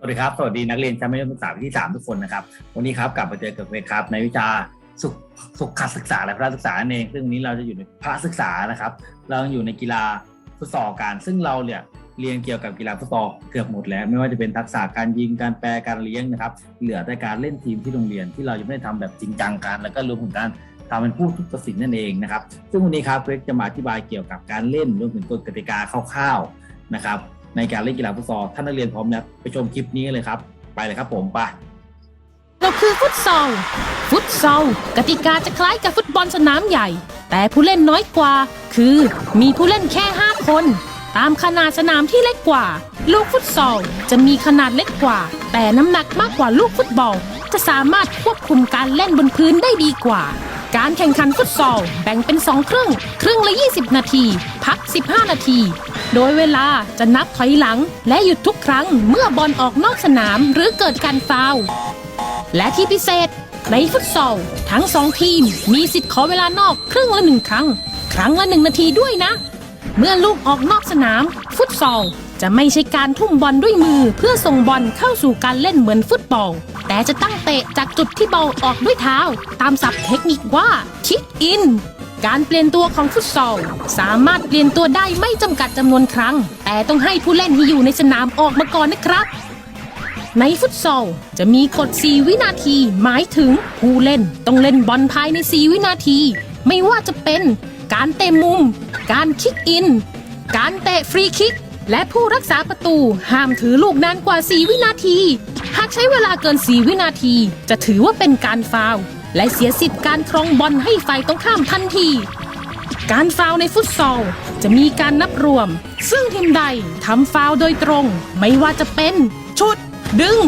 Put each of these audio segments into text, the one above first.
สวัสดีครับสวัสดีนักเรียนชั้นมัธยมศึกษาปีที่ 3 ทุกคนนะครับ วันนี้ครับกลับมาเจอกับเวทครับ ในวิชาสุขสุขศึกษาและพระศึกษานั่นเองซึ่งวันนี้เราจะอยู่ในพระศึกษานะครับ เราอยู่ในกีฬาฟุตซอลกันซึ่งเราเนี่ยเรียนเกี่ยวกับกีฬาฟุตซอลเกือบหมดแล้ว ไม่ว่าจะเป็นทักษะการยิงการแปลการเลี้ยงนะครับ เหลือแต่การเล่นทีมที่โรงเรียนที่เรายังไม่ได้ทำแบบจริงจังกันแล้วก็รวมถึงการทำเป็นผู้ทุกตัดสินนั่นเองนะครับ ซึ่งวันนี้ครับเวกจะมาอธิบายเกี่ยวกับการเล่นรวมถึงกฎกติกาคร่าวๆนะครับ ในการเล่นกีฬาฟุตซอลท่านนักเรียนพร้อมแล้วไปชมคลิปนี้เลยครับ ไปเลยครับผมไปเราคือฟุตซอล ฟุตซอล กติกาจะคล้ายกับฟุตบอลสนามใหญ่ แต่ผู้เล่นน้อยกว่า คือมีผู้เล่นแค่ 5 คน ตามขนาดสนามที่เล็กกว่า ลูกฟุตซอลจะมีขนาดเล็กกว่า แต่น้ำหนักมากกว่าลูกฟุตบอล จะสามารถควบคุมการเล่นบนพื้นได้ดีกว่า การแข่งขันฟุตซอลแบ่งเป็น 2 ครึ่ง ครึ่งละ 20 นาที พัก 15 นาที โดยเวลาจะนับถอยหลังและหยุดทุกครั้งเมื่อบอลออกนอกสนามหรือเกิดการฟาวล์และที่พิเศษ ในฟุตซอลทั้งสองทีมมีสิทธิ์ขอเวลานอกครึ่งละหนึ่งครั้ง ครั้งละหนึ่งนาทีด้วยนะ เมื่อลูกออกนอกสนาม ฟุตซอลจะไม่ใช่การทุ่มบอลด้วยมือเพื่อส่งบอลเข้าสู่การเล่นเหมือนฟุตบอล แต่จะตั้งเตะจากจุดที่บอลออกด้วยเท้า ตามศัพท์เทคนิคว่าคิกอิน การเปลี่ยนตัวของฟุตซอล สามารถเปลี่ยนตัวได้ไม่จำกัดจำนวนครั้ง แต่ต้องให้ผู้เล่นที่อยู่ในสนามออกมาก่อนนะครับ ในฟุตซอลจะมีกฎ 4 วินาที หมายถึงผู้เล่นต้องเล่นบอลภายใน 4 วินาที ไม่ว่าจะเป็นการเตะมุม การคิกอิน การเตะฟรีคิก และผู้รักษาประตูห้ามถือลูกนานกว่า 4 วินาที หากใช้เวลาเกิน 4 วินาที จะถือว่าเป็นการฟาว และเสียสิทธิ์การครองบอลให้ฝ่ายตรงข้ามทันที การฟาวในฟุตซอลจะมีการนับรวม ซึ่งทีมใดทำฟาวโดยตรง ไม่ว่าจะเป็น ชุด ดึง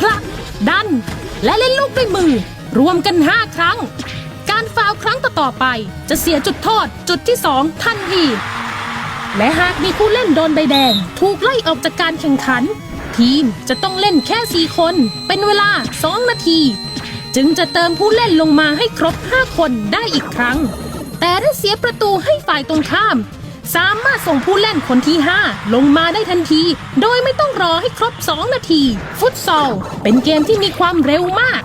ผลัก ดัน และเล่นลูกด้วยมือ รวมกัน 5 ครั้ง การฟาวครั้งต่อๆไป จะเสียจุดโทษจุดที่ 2 ทันที และหากมีผู้เล่นโดนใบแดง ถูกไล่ออกจากการแข่งขัน ทีมจะต้องเล่นแค่ 4 คน เป็นเวลา 2 นาที จึงจะเติมผู้เล่นลงมาให้ครบ 5 คนได้อีกครั้ง แต่ถ้าเสียประตูให้ฝ่ายตรงข้าม สามารถส่งผู้เล่นคนที่ 5 ลงมาได้ทันที โดยไม่ต้องรอให้ครบ 2 นาที ฟุตซอล เป็นเกมที่มีความเร็วมาก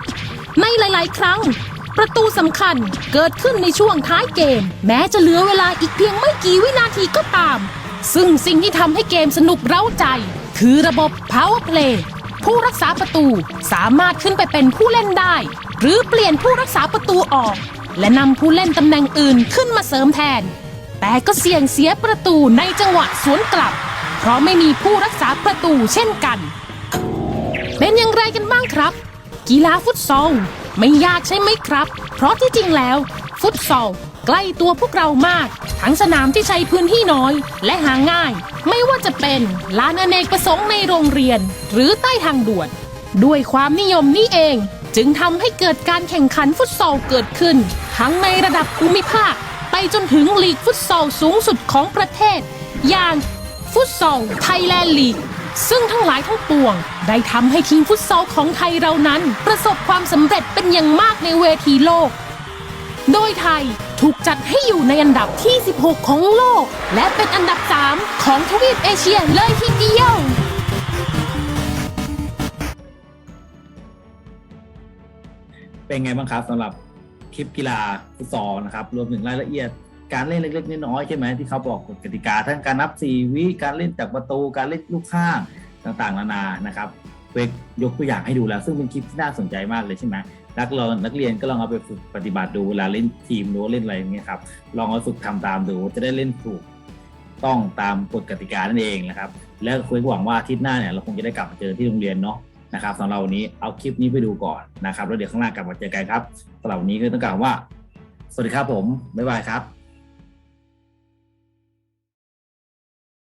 ในหลาย ๆ ครั้ง ประตูสำคัญเกิดขึ้นในช่วงท้ายเกม แม้จะเหลือเวลาอีกเพียงไม่กี่วินาทีก็ตาม ซึ่งสิ่งที่ทำให้เกมสนุกเร้าใจ คือระบบ Power Play ผู้รักษาประตูสามารถขึ้นไปเป็นผู้เล่นได้ หรือเปลี่ยนผู้รักษาประตูออก และนำผู้เล่นตำแหน่งอื่นขึ้นมาเสริมแทน แต่ก็เสี่ยงเสียประตูในจังหวะสวนกลับ เพราะไม่มีผู้รักษาประตูเช่นกัน เป็นอย่างไรกันบ้างครับ กีฬาฟุตซอลไม่ยากใช่ไหมครับ เพราะที่จริงแล้ว ฟุตซอล ใกล้ตัวพวกเรามาก ทั้งสนามที่ใช้พื้นที่น้อย และหาง่าย ไม่ว่าจะเป็นลานอเนกประสงค์ในโรงเรียน หรือใต้ทางด่วน ด้วยความนิยมนี้เอง จึงทำให้เกิดการแข่งขันฟุตซอลเกิดขึ้น ทั้งในระดับภูมิภาค ไปจนถึงลีกฟุตซอลสูงสุดของประเทศ อย่างฟุตซอลไทยแลนด์ลีกซึ่งทั้งหลายทั้งปวง ได้ทำให้ทีมฟุตซอลของไทยเรานั้น ประสบความสำเร็จเป็นอย่างมากในเวทีโลก โดยไทยถูกจัดให้อยู่ในอันดับที่ 16 ของโลก และเป็นอันดับ 3 ของทวีปเอเชียเลยทีเดียวเป็นไงบ้างครับสำหรับคลิปกีฬาฟุตซอลนะครับ รวมถึงรายละเอียดการเล่นเล็กๆน้อยๆใช่ไหมที่เขาบอกกฎกติกา ทั้งการนับ 4 วิการเล่นจากประตูการเล่นลูกข้างต่างๆ นานานะครับเวกยกตัวอย่างให้ดูแล้ว ซึ่งเป็นคลิปที่น่าสนใจมากเลยใช่ไหม นักเรียนนักเรียนก็ลองเอาไปฝึกปฏิบัติดูเวลาเล่นทีมหรือว่าเล่นอะไรอย่างเงี้ยครับลองเอาฝึกทำตามดูจะได้เล่นถูกต้องตามกฎกติกานั่นเองนะครับ แล้วคุยหวังว่าอาทิตย์หน้าเนี่ยเราคงจะได้กลับมาเจอที่โรงเรียนเนาะนะครับสำหรับวันนี้เอาคลิปนี้ไปดูก่อนนะครับแล้วเดี๋ยวข้างหน้ากลับมาเจอกันครับสำหรับวันนี้ก็ต้องกล่าวว่า สวัสดีครับผมบ๊ายบายครับ